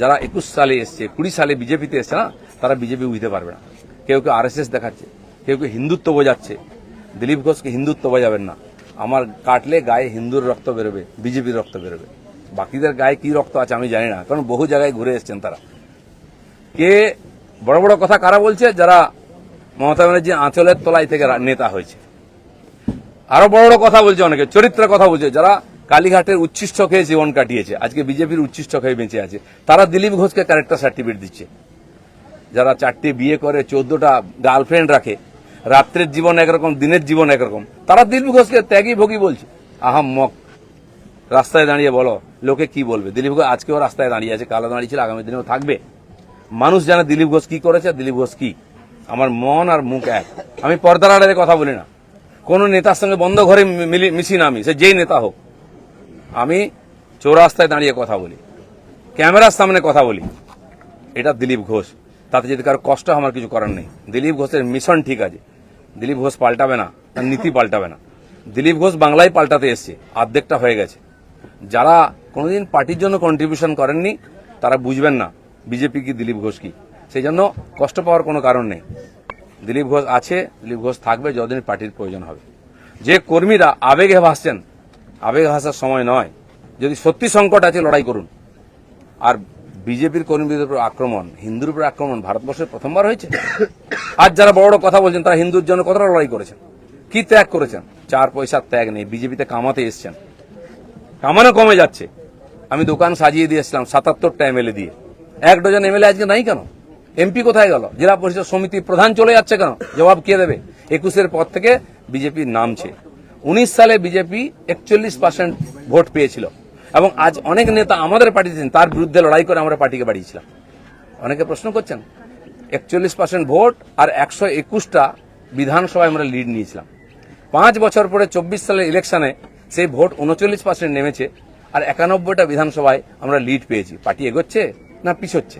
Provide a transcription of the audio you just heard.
যারা একুশ সালে এসছে, কুড়ি সালে বিজেপিতে এসছে না, তারা বিজেপি বুঝতে পারবে না। কেউ কেউ আরএসএস দেখাচ্ছে, কেউ কেউ হিন্দুত্ব বোঝাচ্ছে। দিলীপ ঘোষকে হিন্দুত্ব বোঝাবেন না। আমার কাটলে গায়ে হিন্দুর রক্ত বেরোবে, বিজেপির রক্ত বেরোবে। বাকিদের গায়ে কি রক্ত আছে আমি জানি না, কারণ বহু জায়গায় ঘুরে এসছেন তারা। কে বড় বড় কথা কারা বলছে? যারা মমতা ব্যানার্জি আঁচলের তলায় থেকে নেতা হয়েছে। আরও বড় বড় কথা বলছে অনেকে, চরিত্রের কথা বলছে। যারা কালীঘাটের উচ্ছিষ্ট খেয়ে জীবন কাটিয়েছে। আজকে বিজেপির উচ্ছিষ্ট খেয়ে বেঁচে আছে। তারা দিলীপ ঘোষকে ক্যারেক্টার সার্টিফিকেট দিচ্ছে। যারা চারটে বিয়ে করে, চোদ্দটা গার্লফ্রেন্ড রাখে, রাত্রের জীবন একরকম, দিনের জীবন একরকম, তারা দিলীপ ঘোষকে ত্যাগী ভোগী বলছে। আহাম মক। রাস্তায় দাঁড়িয়ে বলো, লোকে কি বলবে? দিলীপ ঘোষ আজকেও রাস্তায় দাঁড়িয়ে আছে, কালো দাঁড়িয়ে ছিল, আগামী দিনেও থাকবে। মানুষ জানে দিলীপ ঘোষ কি করেছে দিলীপ ঘোষ কি। আমার মন আর মুখ এক। আমি পর্দার আড়ালে কথা বলি না। কোনো নেতার সঙ্গে বন্ধ ঘরে মিশি না আমি, সে যেই নেতা হোক। আমি চৌরাস্তায় দাঁড়িয়ে কথা বলি। ক্যামেরার সামনে কথা বলি। এটা দিলীপ ঘোষ। তাতে যদি কারও কষ্ট আমার কিছু করার নেই। দিলীপ ঘোষের মিশন ঠিক আছে। দিলীপ ঘোষ পাল্টাবে না, তার নীতি পাল্টাবে না। দিলীপ ঘোষ বাংলায় পাল্টাতে এসছে অর্ধেকটা হয়ে গেছে। যারা কোনোদিন পার্টির জন্য কন্ট্রিবিউশন করেননি, তারা বুঝবেন না বিজেপি কি দিলীপ ঘোষ কি। সেই জন্য কষ্ট পাওয়ার কোনো কারণ নেই। দিলীপ ঘোষ আছে, দিলীপ ঘোষ থাকবে, যতদিন পার্টির প্রয়োজন হবে। যে কর্মীরা আবেগে ভাসছেন আবেগে হাসার সময় নয়। যদি সত্যি সংকট আছে, লড়াই করুন। আর বিজেপির কর্মীদের উপর আক্রমণ, হিন্দুর উপর আক্রমণ ভারতবর্ষে প্রথমবার হয়েছে? আজ যারা বড় বড় কথা বলছেন, তারা হিন্দুর জন্য কতটা লড়াই করেছেন? কি ত্যাগ করেছেন? চার পয়সার ত্যাগ নেই, বিজেপিতে কামাতে এসছেন। কামানো কমে যাচ্ছে। আমি দোকান সাজিয়ে দিয়ে দিয়েছিলাম সাতাত্তরটা এমএলএ দিয়ে। এক ডজন এমএলএ আজকে নাই কেন? এমপি কোথায় গেল? জেলা পরিষদ সমিতি প্রধান চলে যাচ্ছে কেন? জবাব কে দেবে? একুশের পর থেকে বিজেপি নামছে। উনিশ সালে বিজেপি একচল্লিশ পার্সেন্ট ভোট পেয়েছিল। এবং আজ অনেক নেতা আমাদের পার্টিতে তার বিরুদ্ধে লড়াই করে আমরা পার্টিকে বাড়িয়েছিলাম। অনেকে প্রশ্ন করছেন, একচল্লিশ পার্সেন্ট ভোট আর একশো একুশটা বিধানসভায় আমরা লিড নিয়েছিলাম। পাঁচ বছর পরে চব্বিশ সালের ইলেকশনে সেই ভোট উনচল্লিশ পার্সেন্ট নেমেছে আর একানব্বইটা বিধানসভায় আমরা লিড পেয়েছি। পার্টি এগোচ্ছে না পিছোচ্ছে?